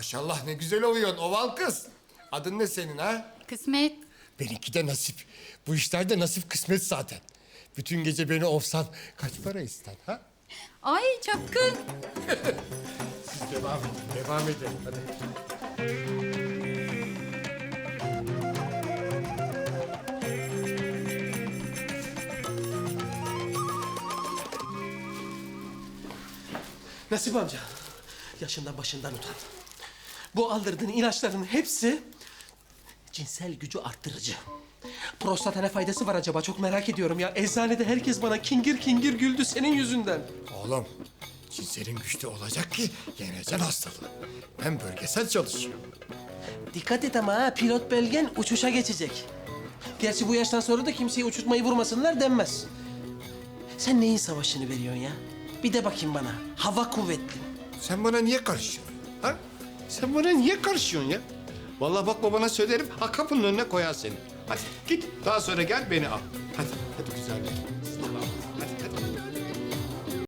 Maşallah ne güzel oluyorsun oval kız. Adın ne senin ha? Kısmet. Benimki de nasip. Bu işlerde nasip kısmet zaten. Bütün gece beni ovsan kaç para ister ha? Ay çapkın. Siz devam edin, devam edin. Hadi. Nasip amca, yaşından başından utan. Bu aldırdığın ilaçların hepsi cinsel gücü arttırıcı. Prostata ne faydası var acaba çok merak ediyorum ya. Eczanede herkes bana kingir kingir güldü senin yüzünden. Oğlum, cinselin güçlü olacak ki yeneceksin hastalığı. Ben bölgesel çalışıyorum. Dikkat et ama ha, pilot belgen uçuşa geçecek. Gerçi bu yaştan sonra da kimseyi uçurtmayı vurmasınlar denmez. Sen neyin savaşını veriyorsun ya? Bir de bakayım bana. Hava kuvvetli. Sen bana niye karışıyorsun? Ha? Sen bana niye karışıyorsun ya? Vallahi bak babana söylerim, ha kapının önüne koyar seni. Hadi git, daha sonra gel beni al. Hadi, hadi güzel